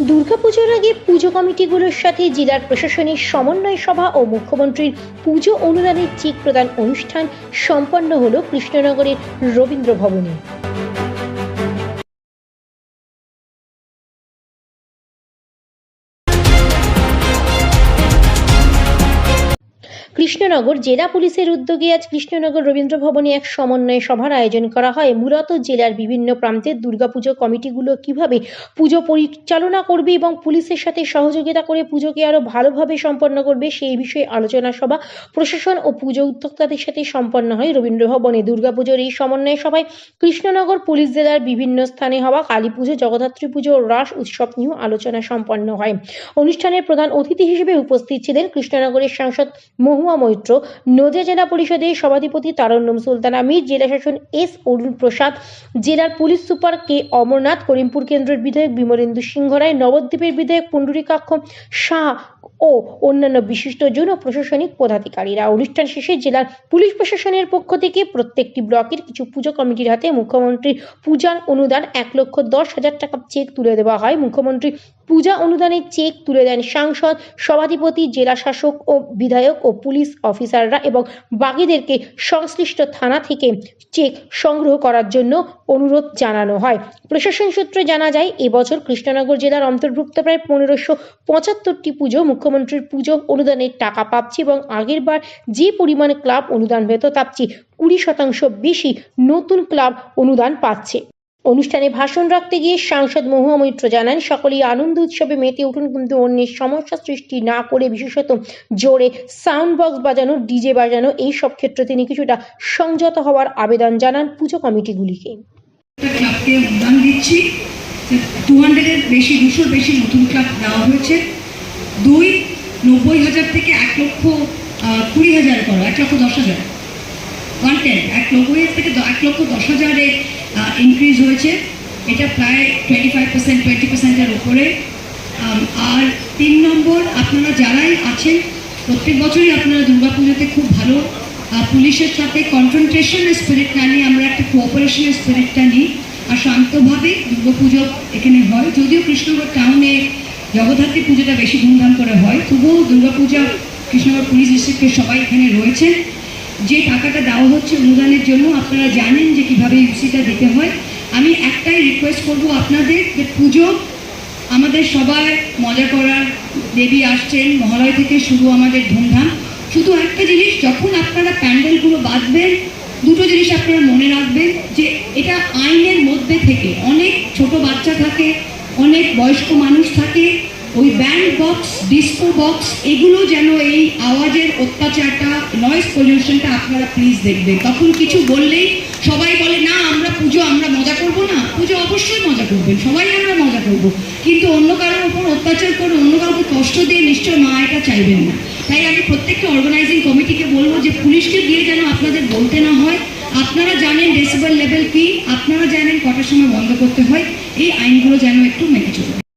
দুর্গাপুজোর আগে পুজো কমিটিগুলোর সাথে জেলার প্রশাসনের সমন্বয় সভা ও মুখ্যমন্ত্রীর পুজো অনুদানের চেক প্রদান অনুষ্ঠান সম্পন্ন হল কৃষ্ণনগরের রবীন্দ্র ভবনে কৃষ্ণনগর জেলা পুলিশের উদ্যোগে আজ কৃষ্ণনগর রবীন্দ্র ভবনে এক সমন্বয় সভার আয়োজন করা হয়। মূলত জেলার বিভিন্ন প্রান্তের দুর্গাপুজো কমিটিগুলো কীভাবে পুজো পরিচালনা করবে এবং পুলিশের সাথে সহযোগিতা করে পুজোকে আরও ভালোভাবে সম্পন্ন করবে, সেই বিষয়ে আলোচনা সভা, প্রশাসন ও পুজো উদ্যোক্তাদের সাথে সম্পন্ন হয় রবীন্দ্র ভবনে। দুর্গাপুজোর এই সমন্বয় সভায় কৃষ্ণনগর পুলিশ জেলার বিভিন্ন স্থানে হওয়া কালী পুজো, জগদ্ধাত্রী পুজো রাস উৎসব নিয়েও আলোচনা সম্পন্ন হয়। অনুষ্ঠানের প্রধান অতিথি হিসেবে উপস্থিত ছিলেন কৃষ্ণনগরের সাংসদ মহুয়া মৈত্র, নদিয়া জেলা পরিষদের সভাধিপতি তারন্নম সুলতানা মীর জেলা শাসন এস অরুণ প্রসাদ, জেলার police super K Amarnath, Karimpur কেন্দ্রের বিধায়ক বিমলেন্দু সিংহ রায় নবদ্বীপের বিধায়ক পুণ্ডরীকাক্ষ শাহ ও অন্যান্য বিশিষ্টজন ও প্রশাসনিক পদাধিকারীরা। অনুষ্ঠান শেষে জেলার পুলিশ প্রশাসনের পক্ষ থেকে প্রত্যেকটি ব্লকের কিছু পুজো কমিটির হাতে মুখ্যমন্ত্রীর পূজার অনুদান এক লক্ষ দশ হাজার টাকা চেক তুলে দেওয়া হয়। মুখ্যমন্ত্রী পূজা অনুদানের চেক তুলে দেন সাংসদ, সভাধিপতি জেলা শাসক ও বিধায়ক ও পুলিশ অফিসাররা এবং বাকিদেরকে সংশ্লিষ্ট থানা থেকে চেক সংগ্রহ করার জন্য অনুরোধ জানানো হয়। প্রশাসন সূত্রে জানা যায়, এবছর কৃষ্ণনগর জেলার অন্তর্ভুক্ত প্রায় পনেরোশো পঁচাত্তরটি পুজো, মুখ্যমন্ত্রীর পুজো অনুদানের টাকা পাচ্ছে এবং আগেরবার যে পরিমাণ ক্লাব অনুদান পেত তার চেয়ে কুড়ি শতাংশ বেশি নতুন ক্লাব অনুদান পাচ্ছে। অনুষ্ঠানে ভাষণ রাখতে গিয়ে সাংসদ মহুয়া মৈত্র জানান, সকলেই আনন্দ উৎসবে মেতে উঠুন কিন্তু অন্যের সমস্যা সৃষ্টি না করে বিশেষত জোরে সাউন্ড বক্স বাজানো ডিজে বাজানো, এই সব ক্ষেত্রে তিনি কিছুটা সংযত হওয়ার আবেদন জানান পুজো কমিটিগুলিকে। টু হান্ড্রেডের বেশি, দুশোর বেশি নতুন ক্লাব দেওয়া হয়েছে। দুই, নব্বই হাজার থেকে এক লক্ষ কুড়ি হাজার করো, এক লক্ষ দশ হাজার। টেন এক নব্বই থেকে এক লক্ষ দশ হাজারে ইনক্রিজ হয়েছে। এটা প্রায় টোয়েন্টি ফাইভ পার্সেন্ট টোয়েন্টি পার্সেন্টের উপরে। আর তিন নম্বর, আপনারা যারাই আছেন, প্রত্যেক বছরই আপনারা দুর্গাপুজোতে খুব ভালো। পুলিশের সাথে কনফ্রন্ট্রেশনের স্পিরিট না নিয়ে আমরা একটা কোঅপারেশনের স্পিরিটটা নিই। আর শান্তভাবে দুর্গাপুজো এখানে হয়। যদিও কৃষ্ণনগর টাউনে জগদ্ধাত্রী পুজোটা বেশি ধুমধাম করে হয়, তবুও দুর্গাপূজা কৃষ্ণনগর পুলিশ ডিস্ট্রিক্টের সবাই এখানে রয়েছেন। যে টাকাটা দেওয়া হচ্ছে অনুদানের জন্য আপনারা জানেন যে কীভাবে ইউসিটা দিতে হয়। আমি একটাই রিকোয়েস্ট করব আপনাদের যে পুজো, আমাদের সবাই মজা করার দেবী আসছেন, মহালয় থেকে শুরু আমাদের ধুমধাম। শুধু একটা জিনিস, যখন আপনারা প্যান্ডেলগুলো বাঁধবেন, দুটো জিনিস আপনারা মনে রাখবেন যে এটা আইনের মধ্যে থেকে অনেক ছোট বাচ্চা থাকে, অনেক বয়স্ক মানুষ থাকে ওই ব্যান্ড বক্স ডিস্কো বক্স এগুলো যেন এই আওয়াজের অত্যাচারটা নয়েজ পলিউশনটা আপনারা প্লিজ দেখবেন। তখন কিছু বললেই সবাই বলে, না, আমরা পুজো, আমরা মজা করব না। পুজো অবশ্যই মজা করবেন, সবাই আমরা মজা করব। কিন্তু অন্য কারোর ওপর অত্যাচার করে, অন্য কাউকে কষ্ট দিয়ে নিশ্চয় মা এটা চাইবেন না। তাই আমি প্রত্যেকটা অর্গানাইজিং কমিটিকে বলব যে, পুলিশকে দিয়ে যেন আপনাদের বলতে না হয়। আপনারা জানেন ডেসিবেল লেভেল কি, আপনারা জানেন কটার সময় বন্ধ করতে হয়। এই আইনগুলো যেন একটু মেনে চলবে